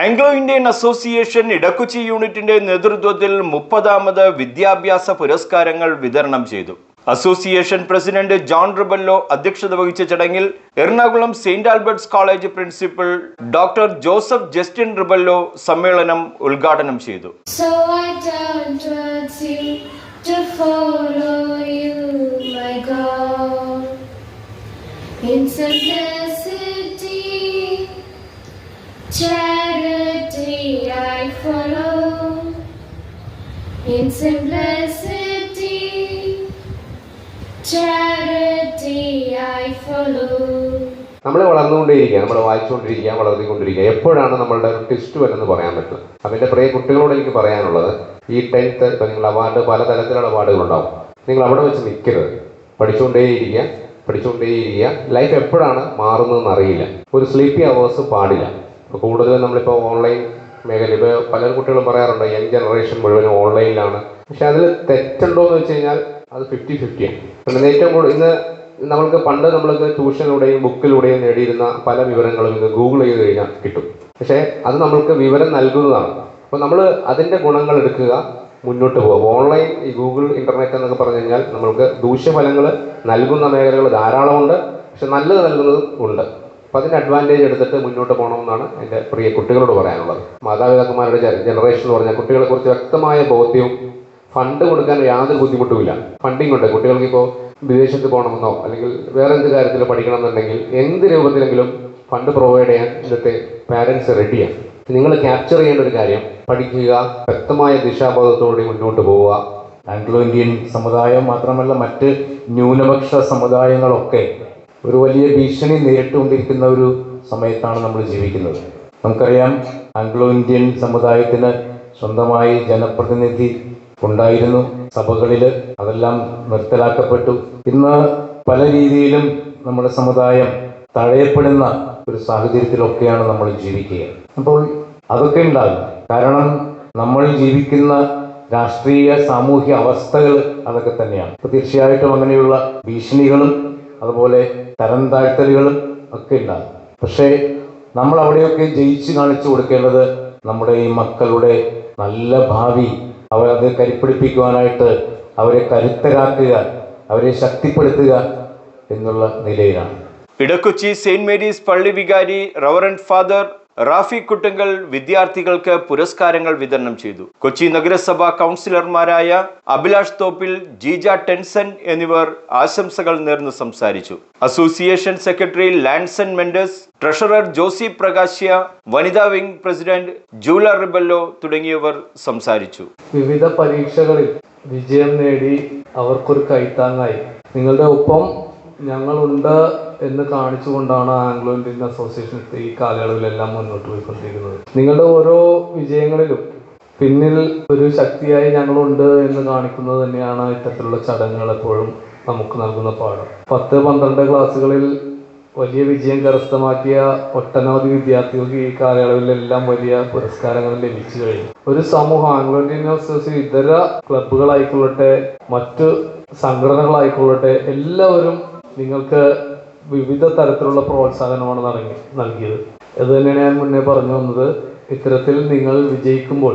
Anglo Indian association Idakochi യൂണിറ്റിന്റെ നേതൃത്വത്തിൽ മുപ്പതാമത് വിദ്യാഭ്യാസ പുരസ്കാരങ്ങൾ വിതരണം ചെയ്തു. അസോസിയേഷൻ പ്രസിഡന്റ് ജോൺ റിബല്ലോ അധ്യക്ഷത വഹിച്ച ചടങ്ങിൽ Ernakulam saint Albert's college principal doctor Joseph Justin Rebello സമ്മേളനം ഉദ്ഘാടനം ചെയ്തു. So I turn towards In simplicity, charity I follow. നമ്മൾ വളർന്നുകൊണ്ടേയിരിക്കുക നമ്മൾ വായിച്ചുകൊണ്ടിരിക്കുക വളർത്തിക്കൊണ്ടിരിക്കുക എപ്പോഴാണ് നമ്മളുടെ ടെസ്റ്റ് വരുന്നത് പറയാൻ പറ്റും? അപ്പം എന്റെ പ്രിയ കുട്ടികളോട് എനിക്ക് പറയാനുള്ളത് ഈ ടെൻത്ത് ഇപ്പം നിങ്ങൾ അവാർഡ് പലതരത്തിലുള്ള അവാർഡുകളുണ്ടാവും നിങ്ങൾ അവിടെ വെച്ച് നിൽക്കരുത്. പഠിച്ചുകൊണ്ടേയിരിക്കുക പഠിച്ചുകൊണ്ടേയിരിക്കുക. ലൈഫ് എപ്പോഴാണ് മാറുന്നതെന്ന് അറിയില്ല. ഒരു സ്ലീപ്പി അവേഴ്സ് പാടില്ല. കൂടുതലും നമ്മളിപ്പോൾ ഓൺലൈൻ മേഖല. ഇപ്പോൾ പല കുട്ടികളും പറയാറുണ്ട് യങ് ജനറേഷൻ മുഴുവനും ഓൺലൈനിലാണ് പക്ഷെ അതിൽ തെറ്റുണ്ടോ എന്ന് വെച്ച് കഴിഞ്ഞാൽ അത് ഫിഫ്റ്റി ഫിഫ്റ്റിയാണ് പിന്നെ ഏറ്റവും കൂടുതൽ ഇന്ന് നമ്മൾക്ക് പണ്ട് നമ്മൾക്ക് ട്യൂഷനിലൂടെയും ബുക്കിലൂടെയും നേടിയിരുന്ന പല വിവരങ്ങളും ഇന്ന് ഗൂഗിൾ ചെയ്ത് കഴിഞ്ഞാൽ കിട്ടും. പക്ഷേ അത് നമ്മൾക്ക് വിവരം നൽകുന്നതാണ്. അപ്പോൾ നമ്മൾ അതിന്റെ ഗുണങ്ങൾ എടുക്കുക മുന്നോട്ട് പോകുക ഓൺലൈൻ ഈ ഗൂഗിൾ ഇന്റർനെറ്റ് എന്നൊക്കെ പറഞ്ഞു കഴിഞ്ഞാൽ നമ്മൾക്ക് ദൂഷ്യഫലങ്ങൾ നൽകുന്ന മേഖലകൾ ധാരാളമുണ്ട്. പക്ഷെ നല്ലത് നൽകുന്നതും ഉണ്ട്. അപ്പോൾ അതിന്റെ അഡ്വാന്റേജ് എടുത്തിട്ട് മുന്നോട്ട് പോകണമെന്നാണ് എന്റെ പ്രിയ കുട്ടികളോട് പറയാനുള്ളത്. മാതാപിതാക്കന്മാരുടെ ജനറേഷൻ എന്ന് പറഞ്ഞാൽ കുട്ടികളെക്കുറിച്ച് വ്യക്തമായ ബോധ്യവും ഫണ്ട് കൊടുക്കാൻ യാതൊരു ബുദ്ധിമുട്ടുമില്ല ഫണ്ടിങ് ഉണ്ട്. കുട്ടികൾക്ക് ഇപ്പോൾ വിദേശത്ത് പോകണമെന്നോ അല്ലെങ്കിൽ വേറെ എന്ത് കാര്യത്തിൽ പഠിക്കണം എന്നുണ്ടെങ്കിൽ എന്ത് രൂപത്തിലെങ്കിലും ഫണ്ട് പ്രൊവൈഡ് ചെയ്യാൻ ഇന്നത്തെ പാരൻസ് റെഡിയാണ് നിങ്ങൾ ക്യാപ്ചർ ചെയ്യേണ്ട ഒരു കാര്യം പഠിക്കുക വ്യക്തമായ ദിശാബോധത്തോടെ മുന്നോട്ട് പോവുക. ആംഗ്ലോ ഇന്ത്യൻ സമുദായം മാത്രമല്ല മറ്റ് ന്യൂനപക്ഷ സമുദായങ്ങളൊക്കെ ഒരു വലിയ ഭീഷണി നേരിട്ടുകൊണ്ടിരിക്കുന്ന ഒരു സമയത്താണ് നമ്മൾ ജീവിക്കുന്നത്. നമുക്കറിയാം ആംഗ്ലോ ഇന്ത്യൻ സമുദായത്തിന് സ്വന്തമായി ജനപ്രതിനിധി ഉണ്ടായിരുന്നു. സഭകളിൽ അതെല്ലാം നിർത്തലാക്കപ്പെട്ടു. ഇന്ന് പല രീതിയിലും നമ്മുടെ സമുദായം തഴയപ്പെടുന്ന ഒരു സാഹചര്യത്തിലൊക്കെയാണ് നമ്മൾ ജീവിക്കുക. അപ്പോൾ അതൊക്കെ ഉണ്ടാകും. കാരണം നമ്മൾ ജീവിക്കുന്ന രാഷ്ട്രീയ സാമൂഹ്യ അവസ്ഥകൾ അതൊക്കെ തന്നെയാണ്. അപ്പോൾ തീർച്ചയായിട്ടും അങ്ങനെയുള്ള ഭീഷണികളും അതുപോലെ തരം താഴ്ത്തലുകളും ഒക്കെ ഉണ്ടാകും. പക്ഷേ നമ്മൾ അവിടെയൊക്കെ ജയിച്ചു കാണിച്ചു കൊടുക്കേണ്ടത് നമ്മുടെ ഈ മക്കളുടെ നല്ല ഭാവി അവരത് കരിപ്പിടിപ്പിക്കുവാനായിട്ട് അവരെ കരുത്തരാക്കുക അവരെ ശക്തിപ്പെടുത്തുക എന്നുള്ള നിലയിലാണ്. ഇടക്കൊച്ചി സെയിന്റ് മേരീസ് പള്ളി വികാരി റവറൻഡ് ഫാദർ റാഫി കുട്ടങ്കൽ വിദ്യാർത്ഥികൾക്ക് പുരസ്കാരങ്ങൾ വിതരണം ചെയ്തു. കൊച്ചി നഗരസഭാ കൗൺസിലർമാരായ അഭിലാഷ് തോപ്പിൽ ജീജ ടെൻസൻ എന്നിവർ ആശംസകൾ നേർന്ന് സംസാരിച്ചു. Association secretary Lanson Mendes treasurer Josy പ്രകാശ്യ വനിതാ വിംഗ് പ്രസിഡന്റ് ജൂല റിബല്ലോ തുടങ്ങിയവർ സംസാരിച്ചു. വിവിധ പരീക്ഷകളിൽ വിജയം നേടി അവർക്കൊരു കൈത്താങ്ങായി. നിങ്ങളുടെ ഒപ്പം ഞങ്ങളുണ്ട്. എന്ന് കാണിച്ചുകൊണ്ടാണ് ആംഗ്ലോ ഇന്ത്യൻ അസോസിയേഷൻ ഈ കാലയളവിലെല്ലാം മുന്നോട്ട് പോയിക്കൊണ്ടിരിക്കുന്നത്. നിങ്ങളുടെ ഓരോ വിജയങ്ങളിലും പിന്നിൽ ഒരു ശക്തിയായി ഞങ്ങളുണ്ട് എന്ന് കാണിക്കുന്നത് തന്നെയാണ് ഇത്തരത്തിലുള്ള ചടങ്ങുകൾ എപ്പോഴും നമുക്ക് നൽകുന്ന പാഠം. പത്ത് പന്ത്രണ്ട് ക്ലാസ്സുകളിൽ വലിയ വിജയം കരസ്ഥമാക്കിയ ഒട്ടനവധി വിദ്യാർത്ഥികൾക്ക് ഈ കാലയളവിലെല്ലാം വലിയ പുരസ്കാരങ്ങൾ ലഭിച്ചു കഴിഞ്ഞു. ഒരു സമൂഹം ആംഗ്ലോ ഇന്ത്യൻ അസോസിയേഷൻ ഇതര ക്ലബുകളായിക്കൊള്ളട്ടെ മറ്റ് സംഘടനകളായിക്കൊള്ളട്ടെ എല്ലാവരും നിങ്ങൾക്ക് വിവിധ തരത്തിലുള്ള പ്രോത്സാഹനമാണ് നൽകി നൽകിയത്. അത് തന്നെയാണ് ഞാൻ മുന്നേ പറഞ്ഞു വന്നത്. ഇത്തരത്തിൽ നിങ്ങൾ വിജയിക്കുമ്പോൾ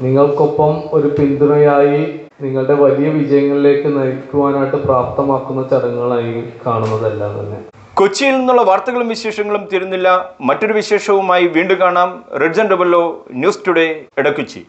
നിങ്ങൾക്കൊപ്പം ഒരു പിന്തുണയായി നിങ്ങളുടെ വലിയ വിജയങ്ങളിലേക്ക് നയിക്കുവാനായിട്ട് പ്രാപ്തമാക്കുന്ന ചടങ്ങുകളായി കാണുന്നതെല്ലാം തന്നെ. കൊച്ചിയിൽ നിന്നുള്ള വാർത്തകളും വിശേഷങ്ങളും തീരുന്നില്ല. മറ്റൊരു വിശേഷവുമായി വീണ്ടും കാണാം. റെഡ്ജൻ ഡബല്ലോ ന്യൂസ് ടുഡേ ഇടക്കൊച്ചി